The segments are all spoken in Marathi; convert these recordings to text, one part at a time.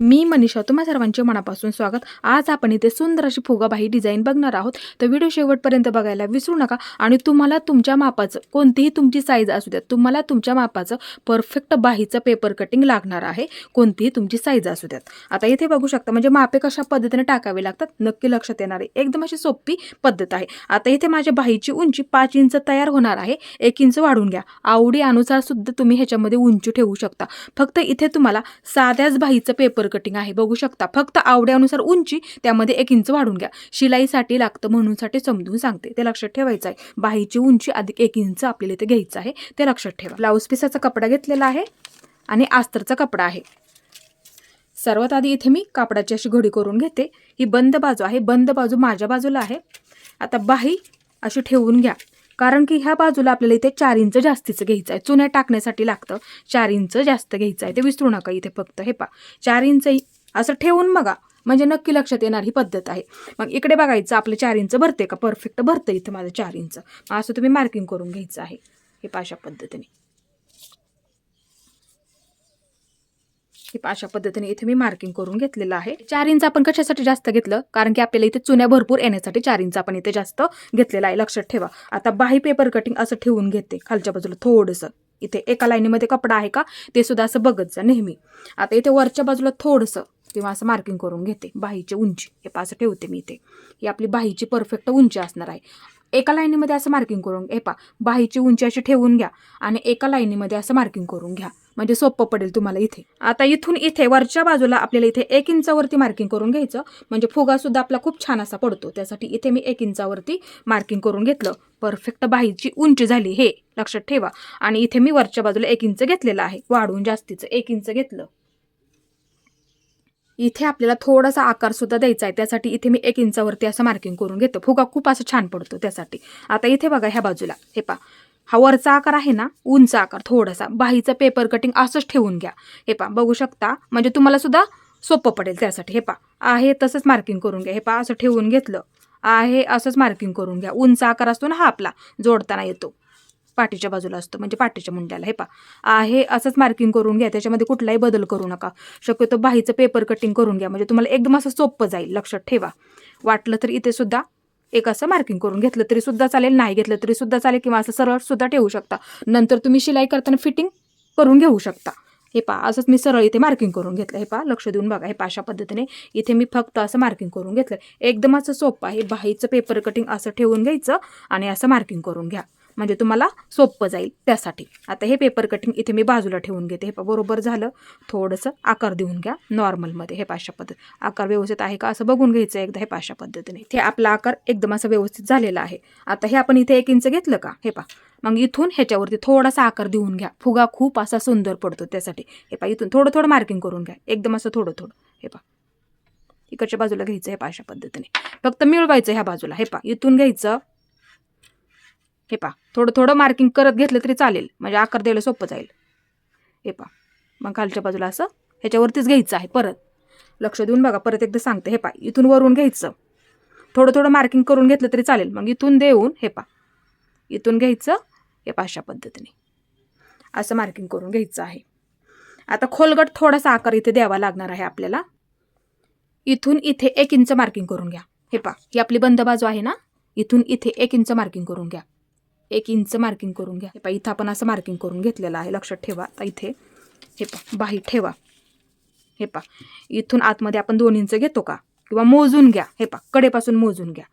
मी मनीषा तुम्हा सर्वांचे मनापासून स्वागत. आज आपण इथे सुंदर अशी फुगाबाई डिझाईन बघणार आहोत. तर व्हिडिओ शेवटपर्यंत बघायला विसरू नका आणि तुम्हाला तुमच्या मापाचं कोणतीही तुमची साईज असू द्या तुम्हाला तुमच्या मापाचं परफेक्ट बाहीचं पेपर कटिंग लागणार आहे. कोणतीही तुमची साईज असू द्यात. आता इथे बघू शकता म्हणजे मापे कशा पद्धतीने टाकावे लागतात नक्की लक्षात येणार आहे. एकदम अशी सोपी पद्धत आहे. आता इथे माझ्या बाहीची उंची पाच इंच तयार होणार आहे. एक इंच वाढून घ्या. आवडी सुद्धा तुम्ही ह्याच्यामध्ये उंची ठेवू शकता. फक्त इथे तुम्हाला साध्याच बाहीचं पेपर कटिंग आहे. बघू शकता फक्त आवड्यानुसार उंची त्यामध्ये एक इंच वाढून घ्या. शिलाईसाठी लागतं म्हणूनसाठी समजून सांगते. ते लक्षात ठेवायचं आहे. बाहीची उंची अधिक एक इंच आपल्याला इथे घ्यायचं आहे. ते लक्षात ठेवा. ब्लाऊज पिसाचा कपडा घेतलेला आहे आणि आस्तरचा कपडा आहे. सर्वात आधी इथे मी कापडाची अशी घडी करून घेते. ही बंद बाजू आहे. बंद बाजू माझ्या बाजूला आहे. आता बाही अशी ठेवून घ्या. कारण की ह्या बाजूला आपल्याला इथे चार इंच जास्तीचं घ्यायचं आहे. चुन्या टाकण्यासाठी लागतं चार इंच जास्त घ्यायचं आहे. ते विसरू नका इथे फक्त. हे पा चार इंच असं ठेवून बघा. म्हणजे नक्की लक्षात येणार ही पद्धत आहे. मग इकडे बघायचं आपलं चार इंच भरते का? परफेक्ट भरतं इथं माझं चार इंच. मग असं तुम्ही मार्किंग करून घ्यायचं आहे. हे पाशा पद्धतीने. हे अशा पद्धतीने इथे मी मार्किंग करून घेतलेलं आहे. चार इंच आपण कशासाठी जास्त घेतलं? कारण की आपल्याला इथे चुन्या भरपूर येण्यासाठी चार इंच आपण इथे जास्त घेतलेला आहे. लक्षात ठेवा. आता बाही पेपर कटिंग असं ठेवून घेते. खालच्या बाजूला थोडंसं. इथे एका लाईनीमध्ये कपडा आहे का? ते सुद्धा असं बघत जा नेहमी. आता इथे वरच्या बाजूला थोडंसं किंवा असं मार्किंग करून घेते. बाहीची उंची. हे पास असं ठेवते मी इथे. ही आपली बाहीची परफेक्ट उंची असणार आहे. एका लाईनीमध्ये असं मार्किंग करून हे पा बाहीची उंची अशी ठेवून घ्या आणि एका लाईनीमध्ये असं मार्किंग करून घ्या. म्हणजे सोपं पडेल तुम्हाला इथे. आता इथून इथे वरच्या बाजूला आपल्याला इथे एक इंचावरती मार्किंग करून घ्यायचं. म्हणजे फुगा सुद्धा आपला खूप छान असा पडतो. त्यासाठी इथे मी एक इंचावरती मार्किंग करून घेतलं. परफेक्ट बाहीची उंची झाली हे. लक्षात ठेवा. आणि इथे मी वरच्या बाजूला एक इंच घेतलेलं आहे. वाढवून जास्तीचं एक इंच घेतलं. इथे आपल्याला थोडासा आकार सुद्धा द्यायचा आहे. त्यासाठी इथे मी एक इंचावरती असं मार्किंग करून घेतो. फुगा खूप असं छान पडतो त्यासाठी. आता इथे बघा ह्या बाजूला. हे पा हा वरचा आकार आहे ना उंच आकार थोडासा. बाहीचं पेपर कटिंग असंच ठेवून घ्या. हे पा बघू शकता. म्हणजे तुम्हाला सुद्धा सोपं पडेल त्यासाठी. हे पा आहे तसंच मार्किंग करून घ्या. हे पा असं ठेवून घेतलं. आहे असंच मार्किंग करून घ्या. उंच आकार असतो ना हा आपला. जोडताना येतो. पाठीच्या बाजूला असतो म्हणजे पाठीच्या मुंड्याला हे पा आहे असंच मार्किंग करून घ्या त्याच्यामध्ये कुठलाही बदल करू नका. शक्यतो बाहीचं पेपर कटिंग करून घ्या म्हणजे तुम्हाला एकदम असं सोपं जाईल लक्षात ठेवा. वाटलं तर इथे सुद्धा एक असं मार्किंग करून घेतलं तरी सुद्धा चालेल नाही घेतलं तरी सुद्धा चालेल किंवा असं सरळ सुद्धा ठेवू शकता. नंतर तुम्ही शिलाई करताना फिटिंग करून घेऊ शकता. हे पा असंच मी सरळ इथे मार्किंग करून घेतलं हे पा लक्ष देऊन बघा हे पा अशा पद्धतीने इथे मी फक्त असं मार्किंग करून घेतलं. एकदम असं सोपं आहे बाहीचं पेपर कटिंग असं ठेवून घ्यायचं आणि असं मार्किंग करून घ्या. म्हणजे तुम्हाला सोपं जाईल त्यासाठी. आता हे पेपर कटिंग इथे मी बाजूला ठेवून घेते. हे बरोबर झालं. थोडंसं आकार देऊन घ्या नॉर्मलमध्ये हे पाशा पद्धत आकार व्यवस्थित आहे का? असं बघून घ्यायचं एकदा. हे पाशा पद्धतीने. इथे आपला आकार एकदम असं व्यवस्थित झालेला आहे. आता हे आपण इथे एक इंच घेतलं का? हे पा मग इथून ह्याच्यावरती थोडासा आकार देऊन घ्या. फुगा खूप असा सुंदर पडतो त्यासाठी. हे पा इथून थोडं थोडं मार्किंग करून घ्या. एकदम असं थोडं थोडं. हे पा इकडच्या बाजूला घ्यायचं. हे पा अशा पद्धतीने. फक्त मिळवायचं ह्या बाजूला. हे पा इथून घ्यायचं. हे पा थोडं थोडं मार्किंग करत घेतलं तरी चालेल. म्हणजे आकार द्यायला सोपं जाईल. हे पा मग खालच्या बाजूला असं ह्याच्यावरतीच घ्यायचं आहे परत. लक्ष देऊन बघा परत एकदा सांगते. हे पा इथून वरून घ्यायचं. थोडं थोडं मार्किंग करून घेतलं तरी चालेल. मग इथून देऊन हे पा इथून घ्यायचं हे पा अशा पद्धतीने. असं मार्किंग करून घ्यायचं आहे. आता खोलगट थोडासा आकार इथे द्यावा लागणार आहे आपल्याला. इथून इथे एक इंच मार्किंग करून घ्या. हे पा ही आपली बंद बाजू आहे ना? इथून इथे एक इंच मार्किंग करून घ्या. एक इंच मार्किंग करून घ्या. हे पा इथं आपण असं मार्किंग करून घेतलेलं आहे. लक्षात ठेवा. आता इथे हे पा बाही ठेवा. हे पा इथून आतमध्ये आपण दोन इंच घेतो का? किंवा मोजून घ्या. हे पा कडेपासून मोजून घ्या.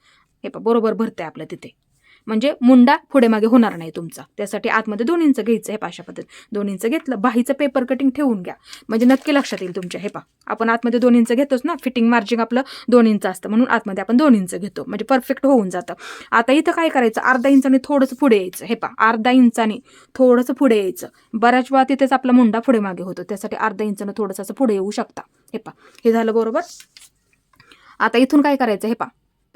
हे पा बरोबर भरते आपलं तिथे. म्हणजे मुंडा पुढे मागे होणार नाही तुमचा. त्यासाठी आतमध्ये दोन इंच घ्यायचं हे पाशा पद्धत दोन इंच घेतलं बाहीचं पेपर कटिंग ठेवून घ्या. म्हणजे नक्की लक्षात येईल तुमच्या हे पा आपण आतमध्ये दोन इंच घेतोच ना फिटिंग मार्जिंग आपलं दोन इंच असतं. म्हणून आतमध्ये आपण दोन इंच घेतो. म्हणजे परफेक्ट होऊन जातं. आता इथं काय करायचं? अर्धा इंचाने थोडंसं पुढे यायचं. हे पा अर्धा इंचाने थोडंसं पुढे यायचं. बऱ्याच वेळा तिथेच आपला मुंडा पुढे मागे होतो. त्यासाठी अर्धा इंचानं थोडंसं असं पुढे येऊ शकता. हे पा हे झालं बरोबर. आता इथून काय करायचं? हे पा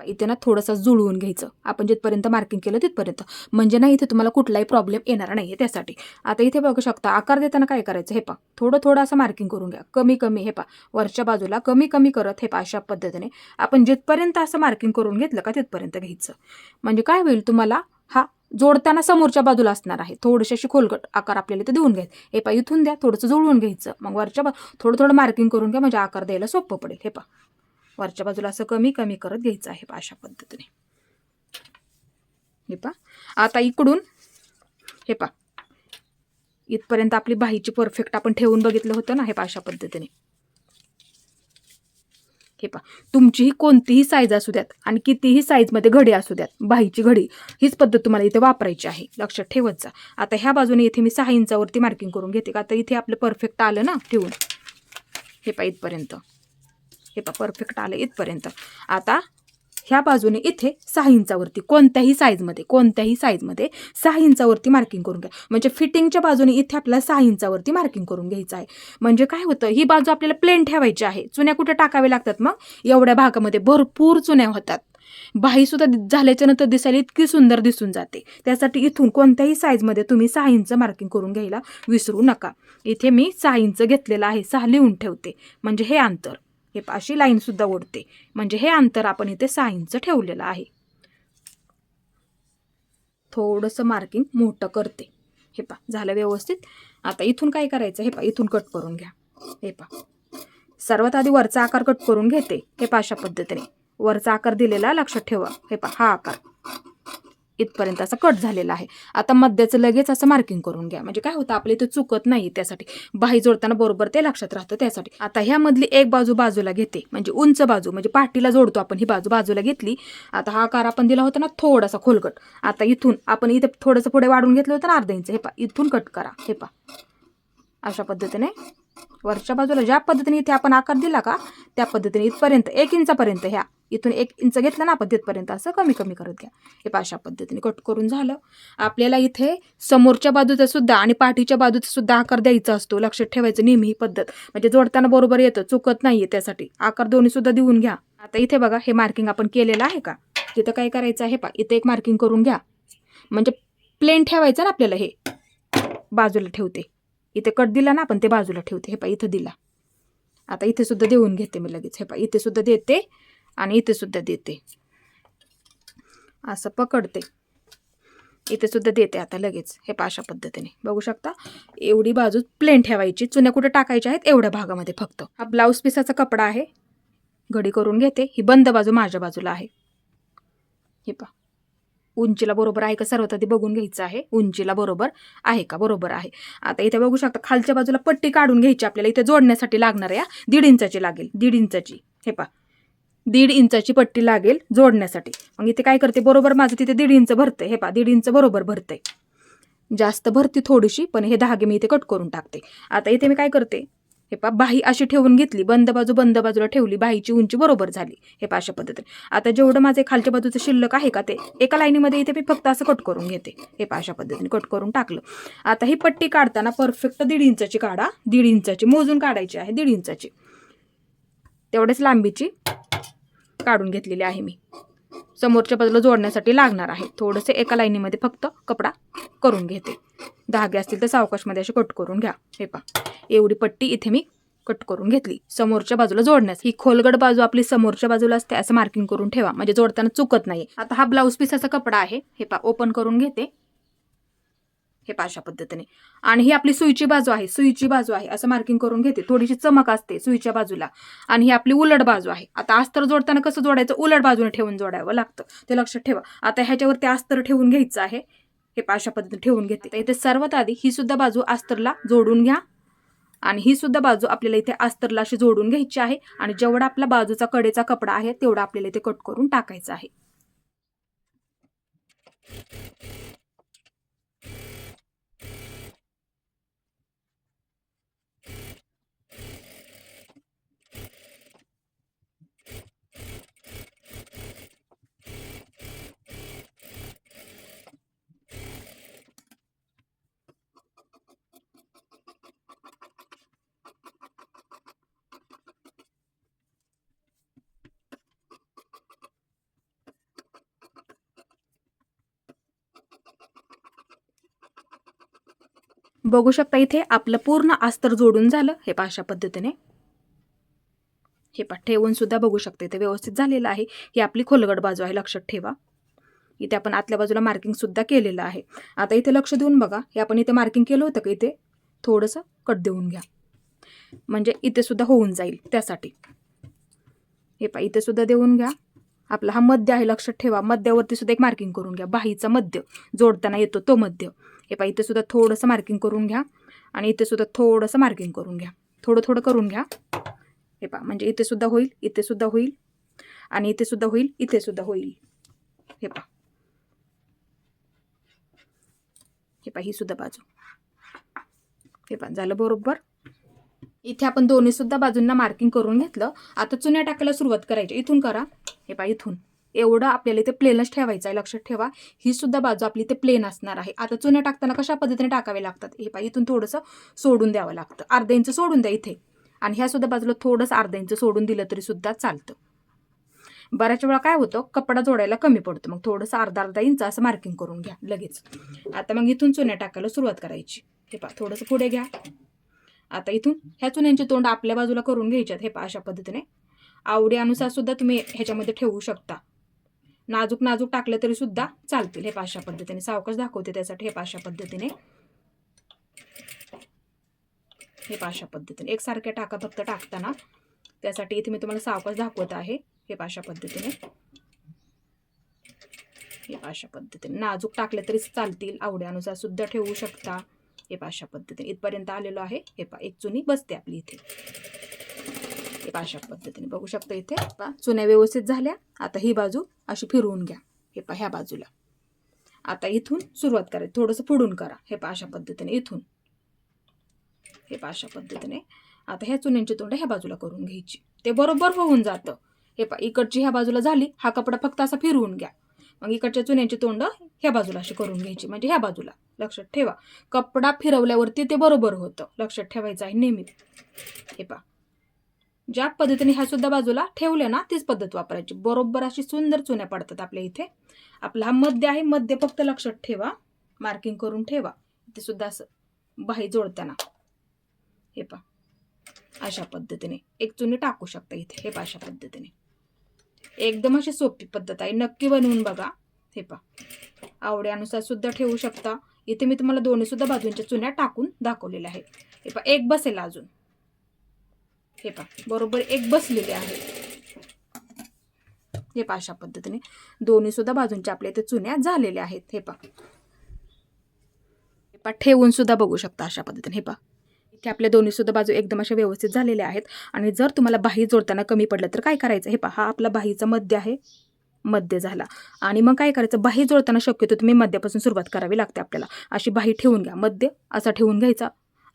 इथे ना थोडंसं जुळवून घ्यायचं. आपण जिथपर्यंत मार्किंग केलं तिथपर्यंत. म्हणजे ना इथे तुम्हाला कुठलाही प्रॉब्लेम येणार नाही आहे त्यासाठी. आता इथे बघू शकता आकार देताना काय करायचं? हे पा थोडं थोडं असं मार्किंग करून घ्या. कमी कमी हे पा वरच्या बाजूला कमी कमी करत हे पा अशा पद्धतीने. आपण जिथपर्यंत असं मार्किंग करून घेतलं का तिथपर्यंत घ्यायचं? म्हणजे काय होईल तुम्हाला? हा जोडताना समोरच्या बाजूला असणार आहे. थोडीशी अशी खोलगट आकार आपल्याला इथे देऊन घ्यायचं. हे पा इथून द्या. थोडंसं जुळवून घ्यायचं. मग वरच्या बा थोडं थोडं मार्किंग करून घ्या. म्हणजे आकार द्यायला सोपं पडेल. हे पा वरच्या बाजूला असं कमी कमी करत घ्यायचं आहे अशा पद्धतीने. हे पा आता इकडून हे पा इथपर्यंत आपली बाहीची परफेक्ट आपण ठेवून बघितलं होतं ना हे पा अशा पद्धतीने. हे पा तुमचीही कोणतीही साईज असू द्यात आणि कितीही साईजमध्ये घडी असू द्यात बाहीची घडी हीच पद्धत तुम्हाला इथे वापरायची आहे. लक्षात ठेवत जा. आता ह्या बाजूने इथे मी सहा इंचावरती मार्किंग करून घेते का? तर इथे आपलं परफेक्ट आलं ना ठेवून. हे पा इथपर्यंत. हे पा परफेक्ट आलं इथपर्यंत. आता ह्या बाजूने इथे सहा इंचावरती कोणत्याही साईजमध्ये कोणत्याही साईजमध्ये सहा इंचावरती मार्किंग करून घ्या. म्हणजे फिटिंगच्या बाजूने इथे आपल्याला सहा इंचावरती मार्किंग करून घ्यायचं आहे. म्हणजे काय होतं ही बाजू आपल्याला प्लेन ठेवायची आहे. चुन्या कुठे टाकावे लागतात मग? एवढ्या भागामध्ये भरपूर चुन्या होतात. बाहीसुद्धा झाल्याच्यानंतर दिसायला इतकी सुंदर दिसून जाते. त्यासाठी इथून कोणत्याही साईजमध्ये तुम्ही सहा इंच मार्किंग करून घ्यायला विसरू नका. इथे मी सहा इंच घेतलेलं आहे सहा लिहून ठेवते. म्हणजे हे अंतर. हे पाशी लाईनसुद्धा ओढते. म्हणजे हे अंतर आपण इथे सहा इंच ठेवलेलं आहे. थोडंसं मार्किंग मोठं करते. हे पा झालं व्यवस्थित. आता इथून काय करायचं? हे पा इथून कट करून घ्या. हे पा. सर्वात आधी वरचा आकार कट करून घेते. हे पा अशा पद्धतीने. वरचा आकार दिलेला लक्षात ठेवा. हे पा हा आकार. इथपर्यंत असा कट झालेला आहे. आता मध्याचं लगेच असं मार्किंग करून घ्या. म्हणजे काय होतं आपले इथं चुकत नाही त्यासाठी. बाही जोडताना बरोबर ते लक्षात राहतं त्यासाठी. आता ह्यामधली एक बाजू बाजूला घेते. म्हणजे उंच बाजू म्हणजे पाठीला जोडतो आपण ही बाजू बाजूला घेतली. आता हा आकार आपण दिला होता ना थोडासा खोलकट आता इथून आपण इथे थोडंसं पुढे वाढून घेतलं होतं ना अर्धा इंच. हे पा इथून कट करा. हे पा अशा पद्धतीने वरच्या बाजूला ज्या पद्धतीने इथे आपण आकार दिला का त्या पद्धतीने इथपर्यंत एक इंचापर्यंत ह्या इथून एक इंच घेतलं ना आपण तिथपर्यंत असं कमी कमी करत घ्या. हे पहा अशा पद्धतीने कट करून झालं. आपल्याला इथे समोरच्या बाजूचा सुद्धा आणि पाठीच्या बाजूचा सुद्धा आकार द्यायचा असतो. लक्षात ठेवायचं नेहमी ही पद्धत. म्हणजे जोडताना बरोबर येतं चुकत नाहीये त्यासाठी. आकार दोन्ही सुद्धा देऊन घ्या. आता इथे बघा हे मार्किंग आपण केलेलं आहे का? तिथं काय करायचं आहे पा इथे एक मार्किंग करून घ्या. म्हणजे प्लेन ठेवायचं ना आपल्याला हे? बाजूला ठेवते. इथे कट दिला ना आपण ते बाजूला ठेवते. हे पा इथं दिला. आता इथे सुद्धा देऊन घेते मी लगेच. हे पा इथे सुद्धा देते आणि इथे सुद्धा देते. असं पकडते. इथे सुद्धा देते आता लगेच. हे पा अशा पद्धतीने. बघू शकता? एवढी बाजू प्लेन ठेवायची. चुन्या कुठे टाकायच्या आहेत? एवढ्या भागामध्ये फक्त. हा ब्लाऊज पिसाचा कपडा आहे. घडी करून घेते. ही बंद बाजू माझ्या बाजूला आहे. हे पा उंचीला बरोबर आहे का सर्वात आधी बघून घ्यायचं आहे. उंचीला बरोबर आहे का? बरोबर आहे. आता इथे बघू शकता खालच्या बाजूला पट्टी काढून घ्यायची आपल्याला. इथे जोडण्यासाठी लागणार या दीड इंचाची लागेल. दीड इंचाची. हे पा दीड इंचाची पट्टी लागेल जोडण्यासाठी. मग इथे काय करते? बरोबर माझं तिथे दीड इंच भरते हे पा दीड इंच बरोबर भरते जास्त भरती थोडीशी पण हे धागे मी इथे कट करून टाकते. आता इथे मी काय करते? हे पा बाही अशी ठेवून घेतली बंद बाजू बंद बाजूला ठेवली बाहीची उंची बरोबर झाली. हे पा अशा पद्धतीने. आता जेवढं माझे खालच्या बाजूचं शिल्लक आहे का ते एका लाईनीमध्ये इथे मी फक्त असं कट करून घेते. हे पा अशा पद्धतीने कट करून टाकलं. आता ही पट्टी काढताना परफेक्ट दीड इंचाची काढा. दीड इंचाची मोजून काढायची आहे दीड इंचाची. तेवढ्याच लांबीची काढून घेतलेली आहे मी. समोरच्या बाजूला जोडण्यासाठी लागणार आहे. थोडंसं एका लाईनीमध्ये फक्त कपडा करून घेते. धागे असतील तर सावकाशमध्ये असे कट करून घ्या. हे पा एवढी पट्टी इथे मी कट करून घेतली. समोरच्या बाजूला जोडण्यास. ही खोलगड बाजू आपली समोरच्या बाजूला असते असं मार्किंग करून ठेवा. म्हणजे जोडताना चुकत नाही आता हा ब्लाऊज पिसाचा कपडा आहे. हे पा ओपन करून घेते. हे पाशा पद्धतीने. आणि ही आपली सुईची बाजू आहे सुईची बाजू आहे असं मार्किंग करून घेते. थोडीशी चमक असते सुईच्या बाजूला. आणि ही आपली उलट बाजू आहे. आता अस्तर जोडताना कसं जोडायचं? उलट बाजूने ठेवून जोडावं लागतं. ते लक्षात ठेवा. आता ह्याच्यावरती अस्तर ठेवून घ्यायचं आहे. हे पाशा पद्धतीने ठेवून घेते. तर इथे सर्वात आधी ही सुद्धा बाजू अस्तरला जोडून घ्या. आणि ही सुद्धा बाजू आपल्याला इथे अस्तरला अशी जोडून घ्यायची आहे. आणि जेवढा आपला बाजूचा कडेचा कपडा आहे तेवढा आपल्याला इथे कट करून टाकायचा आहे. बघू शकता इथे आपलं पूर्ण अस्तर जोडून झालं हे पहा अशा पद्धतीने. हे पहा ठेवून सुद्धा बघू शकता इथे व्यवस्थित झालेलं आहे. ही आपली खोलगड बाजू आहे लक्षात ठेवा. इथे आपण आतल्या बाजूला मार्किंग सुद्धा केलेलं आहे. आता इथे लक्ष देऊन बघा हे आपण इथे मार्किंग केलं होतं का इथे? थोडंसं कट देऊन घ्या. म्हणजे इथे सुद्धा होऊन जाईल त्यासाठी. हे पा इथे सुद्धा देऊन घ्या. आपला हा मध्य आहे लक्षात ठेवा. मध्यावरती सुद्धा एक मार्किंग करून घ्या. बाहीचा मध्य. जोडताना येतो तो मध्य. हे पा इथे सुद्धा थोडंसं मार्किंग करून घ्या आणि इथे सुद्धा थोडंसं मार्किंग करून घ्या. थोडं थोडं करून घ्या. हे पा म्हणजे इथे सुद्धा होईल इथे सुद्धा होईल आणि इथे सुद्धा होईल इथे सुद्धा होईल. हे पा हे पा ही सुद्धा बाजू. हे पा झालं बरोबर? इथे आपण दोन्ही सुद्धा बाजूंना मार्किंग करून घेतलं. आता चुन्या टाकायला सुरुवात करायची. इथून करा. हे पा इथून. एवढं आपल्याला इथे प्लेनच ठेवायचं आहे लक्षात ठेवा. ही सुद्धा बाजू आपली इथे प्लेन असणार आहे. आता चुन्या टाकताना कशा पद्धतीने टाकावे लागतात? हे पा इथून थोडंसं सोडून द्यावं लागतं. अर्धा इंच सोडून द्या इथे. आणि ह्या सुद्धा बाजूला थोडंसं अर्धा इंच सोडून दिलं तरी सुद्धा चालतं. बऱ्याच वेळा काय होतं? कपडा जोडायला कमी पडतो. मग थोडंसं अर्धा अर्धा इंच असं मार्किंग करून घ्या लगेच. आता मग इथून चुन्या टाकायला सुरुवात करायची. हे पा थोडंसं पुढे घ्या. आता इथून ह्या चुन्यांचे तोंड आपल्या बाजूला करून घ्यायच्यात. हे पा अशा पद्धतीने. आवडीनुसार सुद्धा तुम्ही ह्याच्यामध्ये ठेवू शकता. नाजूक नाजूक टाकले तरी सुद्धा चालतील हे पाशा पद्धतीने. सावकाश दाखवते त्यासाठी हे पाशा पद्धतीने. हे पाशा पद्धतीने. एकसारख्या टाका फक्त टाकताना. त्यासाठी इथे मी तुम्हाला सावकाश दाखवत आहे हे पाशा पद्धतीने. हे पाशा पद्धतीने. नाजूक टाकले तरी चालतील. आवड्यानुसार सुद्धा ठेवू शकता. हे पाशा पद्धतीने. इथपर्यंत आलेलो आहे. हे पा एक चुनी बसते आपली इथे. हे अशा पद्धतीने. बघू शकता इथे पा चुन्या व्यवस्थित झाल्या. आता ही बाजू अशी फिरवून घ्या. हे पा ह्या बाजूला. आता इथून सुरुवात करायची थोडंसं पुढून करा. हे पा अशा पद्धतीने इथून. हे पा अशा पद्धतीने. आता ह्या चुन्यांची तोंड ह्या बाजूला करून घ्यायची. ते बरोबर होऊन जातं. हे पा इकडची ह्या बाजूला झाली. हा कपडा फक्त असा फिरवून घ्या. मग इकडच्या चुन्यांची तोंड ह्या बाजूला अशी करून घ्यायची. म्हणजे ह्या बाजूला. लक्षात ठेवा. कपडा फिरवल्यावरती ते बरोबर होतं. लक्षात ठेवायचं आहे नेहमी. हे पा ज्या पद्धतीने ह्या सुद्धा बाजूला ठेवल्या ना तीच पद्धत वापरायची. बरोबर अशी सुंदर चुन्या पडतात आपल्या इथे. आपला हा मध्य आहे मध्य फक्त लक्षात ठेवा. मार्किंग करून ठेवा. इथे सुद्धा असं बाही जोडताना. हे पा अशा पद्धतीने. एक चुनी टाकू शकता इथे. हे पा अशा पद्धतीने. एकदम अशी सोपी पद्धत आहे. नक्की बनवून बघा. हे पा आवड्यानुसार सुद्धा ठेवू शकता. इथे मी तुम्हाला दोन्ही सुद्धा बाजूंच्या चुन्या टाकून दाखवलेल्या आहे हे पा एक बसेल अजून. हे पा बरोबर एक बसलेले आहे. हे पा अशा पद्धतीने. दोन्ही सुद्धा बाजूंच्या आपल्या इथे चुन्या झालेल्या आहेत. हे पा हे पा ठेवून सुद्धा बघू शकता अशा पद्धतीने. हे पा इथे आपल्या दोन्ही सुद्धा बाजू एकदम अशा व्यवस्थित झालेल्या आहेत. आणि जर तुम्हाला बाही जोडताना कमी पडलं तर काय करायचं? हे पहा हा आपला बाहीचा मध्य आहे. मध्य झाला. आणि मग काय करायचं? बाही जोडताना शक्यतो तुम्ही मध्यापासून सुरुवात करावी लागते आपल्याला. अशी बाही ठेवून घ्या. मध्य असा ठेवून घ्यायचा.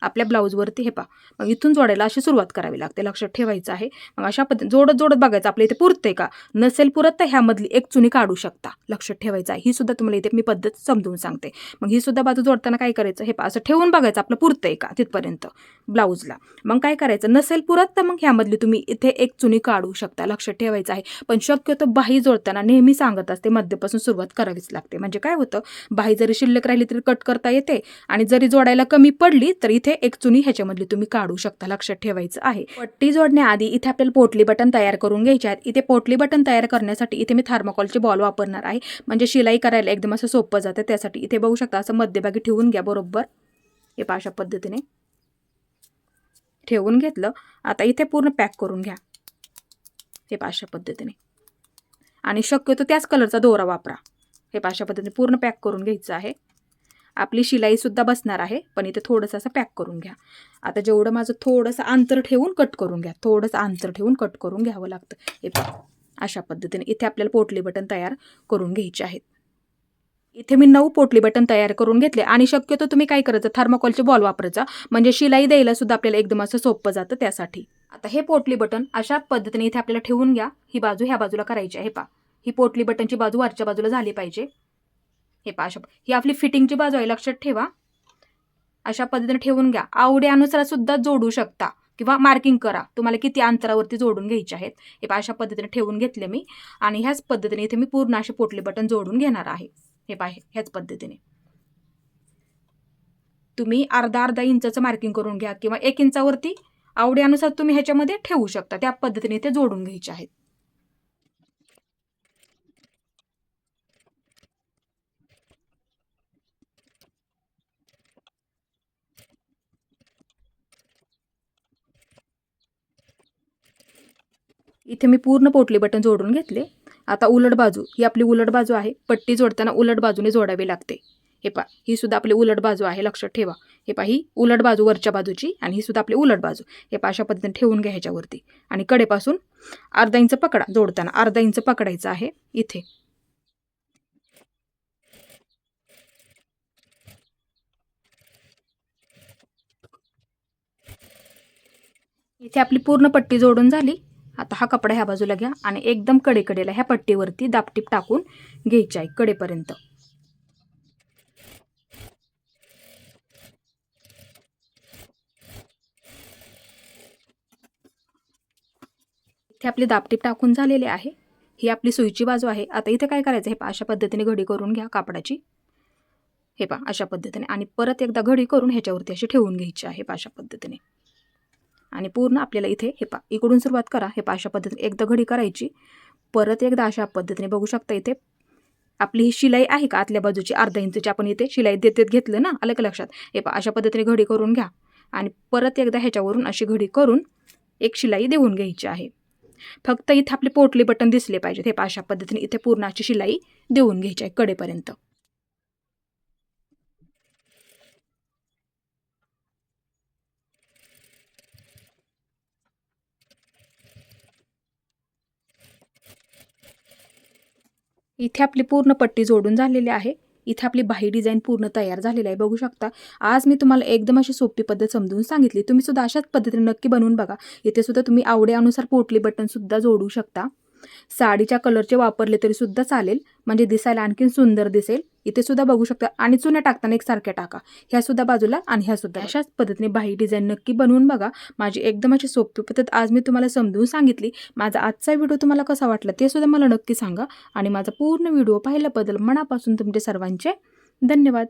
आपल्या ब्लाऊजवरती हे पा मग इथून जोडायला अशी सुरुवात करावी लागते. लक्षात ठेवायचं आहे. मग अशा पद्धती जोडत जोडत बघायचं आपल्या इथे पुरते का? नसेल पुरत तर ह्यामधली एक चुनी काढू शकता. लक्षात ठेवायचं आहे. ही सुद्धा तुम्हाला इथे मी पद्धत समजून सांगते. मग ही सुद्धा बाजू जोडताना काय करायचं? हे पा असं ठेवून बघायचं आपलं पुरतंय का तिथपर्यंत ब्लाऊजला. मग काय करायचं? नसेल पुरत तर मग ह्यामधली तुम्ही इथे एक चुनी काढू शकता. लक्षात ठेवायचं आहे. पण शक्यतो बाही जोडताना नेहमी सांगत असते मध्यपासून सुरुवात करावीच लागते. म्हणजे काय होतं? बाही जरी शिल्लक राहिली तरी कट करता येते आणि जरी जोडायला कमी पडली तर इथे म्हणजे एक चुनी ह्याच्यामधली तुम्ही काढू शकता लक्षात ठेवायचं आहे. पट्टी जोडण्याआधी इथे आपल्याला पोटली बटन तयार करून घ्यायचे आहेत. इथे पोटली बटन तयार करण्यासाठी इथे मी थर्माकॉलचे बॉल वापरणार आहे. म्हणजे शिलाई करायला एकदम असं सोपं जातं. त्यासाठी इथे बघू शकता असं मध्यभागी ठेवून घ्या बरोबर? हे पाशा पद्धतीने. ठेवून घेतलं. आता इथे पूर्ण पॅक करून घ्या. हे पाशा पद्धतीने. आणि शक्यतो त्याच कलरचा दोरा वापरा. हे पाशा पद्धतीने पूर्ण पॅक करून घ्यायचं आहे. आपली शिलाईसुद्धा बसणार आहे पण इथे थोडंसं असं पॅक करून घ्या. आता जेवढं माझं थोडंसं अंतर ठेवून कट करून घ्या. थोडंसं अंतर ठेवून कट करून घ्यावं लागतं. हे अशा पद्धतीने इथे आपल्याला पोटली बटन तयार करून घ्यायचे आहेत. इथे मी नऊ पोटली बटन तयार करून घेतले आणि शक्यतो तुम्ही काय करायचं थर्माकॉलचे बॉल वापरायचा. म्हणजे शिलाई द्यायला सुद्धा आपल्याला एकदम असं सोपं जातं त्यासाठी. आता हे पोटली बटन अशा पद्धतीने इथे आपल्याला ठेवून घ्या. ही बाजू ह्या बाजूला करायची आहे पा ही पोटली बटनची बाजू वरच्या बाजूला झाली पाहिजे. हे पा अशा ही आपली फिटिंगची बाजू आहे लक्षात ठेवा. अशा पद्धतीने ठेवून घ्या. आवड्यानुसारसुद्धा जोडू शकता किंवा मार्किंग करा. तुम्हाला किती अंतरावरती जोडून घ्यायचे आहेत. हे पा अशा पद्धतीने ठेवून घेतले मी. आणि ह्याच पद्धतीने इथे मी पूर्ण असे पोटले बटन जोडून घेणार आहे. हे पाहे ह्याच पद्धतीने. तुम्ही अर्धा अर्धा इंचाचं मार्किंग करून घ्या किंवा एक इंचावरती आवडीनुसार तुम्ही ह्याच्यामध्ये ठेवू शकता. त्या पद्धतीने ते जोडून घ्यायचे आहेत. इथे मी पूर्ण पोटली बटन जोडून घेतले. आता उलट बाजू ही आपली उलट बाजू आहे. पट्टी जोडताना उलट बाजूने जोडावी लागते. हे पा ही सुद्धा आपली उलट बाजू आहे लक्षात ठेवा. हे पा ही उलट बाजू वरच्या बाजूची आणि ही सुद्धा आपली उलट बाजू. हे पा अशा पद्धतीने ठेवून घ्या ह्याच्यावरती. आणि कडेपासून अर्धा इंच पकडा जोडताना. अर्धा इंच पकडायचं आहे इथे. इथे आपली पूर्ण पट्टी जोडून झाली. आता हा कपडा ह्या बाजूला घ्या आणि एकदम कडेकडेला ह्या पट्टीवरती दापटीप टाकून घ्यायची आहे कडेपर्यंत. इथे आपली दापटीप टाकून झालेली आहे. ही आपली सुईची बाजू आहे. आता इथे काय करायचं? हे पा अशा पद्धतीने घडी करून घ्या कापडाची. हे पहा अशा पद्धतीने. आणि परत एकदा घडी करून ह्याच्यावरती अशी ठेवून घ्यायची आहे पा अशा पद्धतीने. आणि पूर्ण आपल्याला इथे हे पा इकडून सुरुवात करा. हे पा अशा पद्धतीने एकदा घडी करायची. परत एकदा अशा पद्धतीने बघू शकता इथे. आपली ही शिलाई आहे का? आतल्या बाजूची अर्धा इंचची. आपण इथे शिलाई देत देत घेतलं ना? आलं का लक्षात? हे पा अशा पद्धतीने घडी करून घ्या. आणि परत एकदा ह्याच्यावरून अशी घडी करून एक शिलाई देऊन घ्यायची आहे. फक्त इथे आपले पोटली बटन दिसले पाहिजेत. हे पा अशा पद्धतीने इथे पूर्ण अशी शिलाई देऊन घ्यायची आहे कडेपर्यंत. इथे आपली पूर्ण पट्टी जोडून झालेली आहे. इथे आपली बाही डिझाईन पूर्ण तयार झालेली आहे. बघू शकता. आज मी तुम्हाला एकदम अशी सोपी पद्धत समजून सांगितली. तुम्ही सुद्धा अशाच पद्धतीने नक्की बनवून बघा. इथे सुद्धा तुम्ही आवड्यानुसार पोटली बटन सुद्धा जोडू शकता. साडीच्या कलरचे वापरले तरी सुद्धा चालेल. म्हणजे दिसायला आणखीन सुंदर दिसेल. इथे सुद्धा बघू शकता. आणि चुन्या टाकताना एकसारख्या टाका. ह्या सुद्धा बाजूला आणि ह्या सुद्धा अशाच पद्धतीने बाही डिझाईन नक्की बनवून बघा. माझी एकदम अशी सोपी पद्धत आज मी तुम्हाला समजून सांगितली. माझा आजचा व्हिडिओ तुम्हाला कसा वाटला ते सुद्धा मला नक्की सांगा. आणि माझा पूर्ण व्हिडिओ पाहिल्याबद्दल मनापासून तुमचे सर्वांचे धन्यवाद.